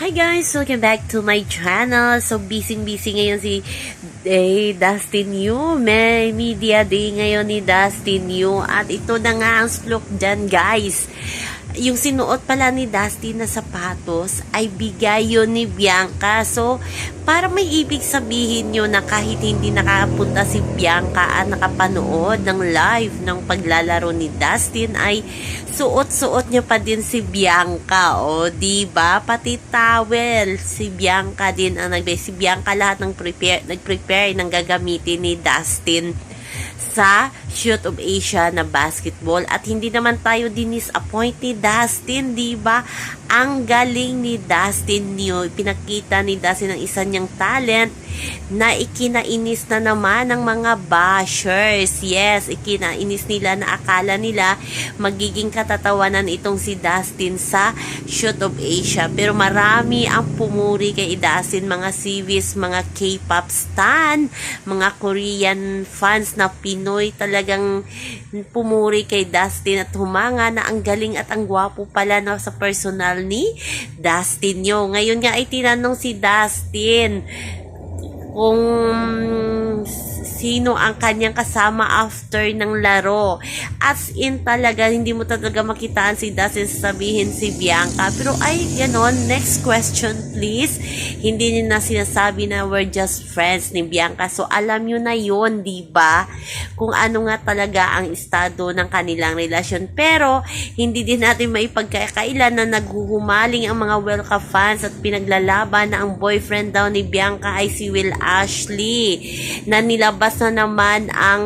Hi guys! Welcome back to my channel. So, busy-busy ngayon si eh, Dustin Yu. May media day ngayon ni Dustin Yu. At ito na nga ang slook dyan guys. Yung sinuot pala ni Dustin na sapatos ay bigay yun ni Bianca. So, para may ibig sabihin nyo na kahit hindi nakapunta si Bianca at nakapanood ng live ng paglalaro ni Dustin ay suot-suot niya pa din si Bianca. O, di ba? Pati towel. Si Bianca din ang nagbe. Si Bianca lahat ng prepare, nag-prepare ng gagamitin ni Dustin sa Shoot of Asia na basketball. At hindi naman tayo dinisappoint ni Dustin, di ba? Ang galing ni Dustin niyo, pinakita ni Dustin ang isa niyang talent na ikinainis na naman ng mga bashers. Yes, ikinainis nila na akala nila magiging katatawanan itong si Dustin sa Shoot of Asia. Pero marami ang pumuri kay Dustin, mga civis, mga K-pop stan, mga Korean fans na Pinoy talagang pumuri kay Dustin at humanga na ang galing at ang gwapo pala na sa personal ni Dustin nyo. Ngayon nga ay tinanong si Dustin kung sino ang kanyang kasama after ng laro. As in talaga, hindi mo talaga makitaan si Dustin sabihin si Bianca. Pero ay, ganon, next question please. Hindi na sinasabi na we're just friends ni Bianca. So, alam nyo na yon di ba? Kung ano nga talaga ang estado ng kanilang relasyon. Pero, hindi din natin maipagkakailan na naghuhumaling ang mga Welka fans at pinaglalaban na ang boyfriend daw ni Bianca ay si Will Ashley na nilabas na naman ang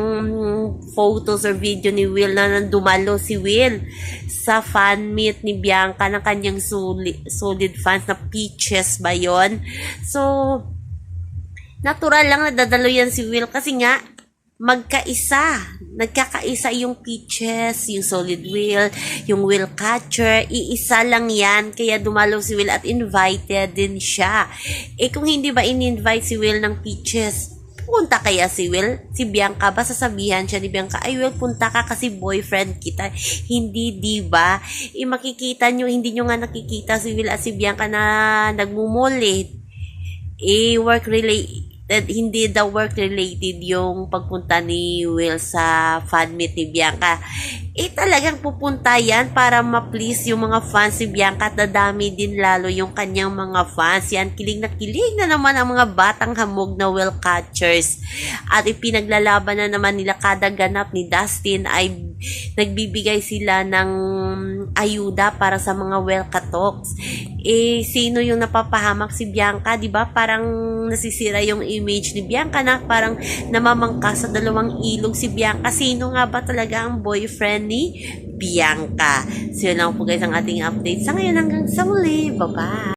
photos or video ni Will na dumalo si Will sa fan meet ni Bianca ng kanyang solid, solid fans na Peaches ba yon So, natural lang na dadalo yan si Will kasi nga magkaisa. Nagkakaisa yung Peaches, yung Solid Will, yung Will Catcher. Iisa lang yan. Kaya dumalo si Will at invited din siya. Eh kung hindi ba in-invite si Will ng Peaches, punta kaya si Will? Si Bianca ba? Sasabihan siya ni Bianca, ay Will, punta ka kasi boyfriend kita. Hindi, di ba? Eh, makikita nyo, hindi nyo nga nakikita si Will at si Bianca na nagmumulit. Eh, work related that hindi daw work related yung pagpunta ni Will sa fan meet ni Bianca. Eh talagang pupunta yan para ma-please yung mga fans ni Bianca at dadami din lalo yung kanyang mga fans. Yan, kilig na kilig na naman ang mga batang hamog na Will catchers. At ipinaglalaban na naman nila kada ganap ni Dustin ay nagbibigay sila ng ayuda para sa mga Will Talks. Eh, sino yung napapahamak si Bianca, di ba? Parang nasisira yung image ni Bianca na parang namamangka sa dalawang ilog si Bianca. Sino nga ba talaga ang boyfriend ni Bianca? So, yun lang po guys ang ating update. Sa ngayon hanggang sa muli. Bye-bye!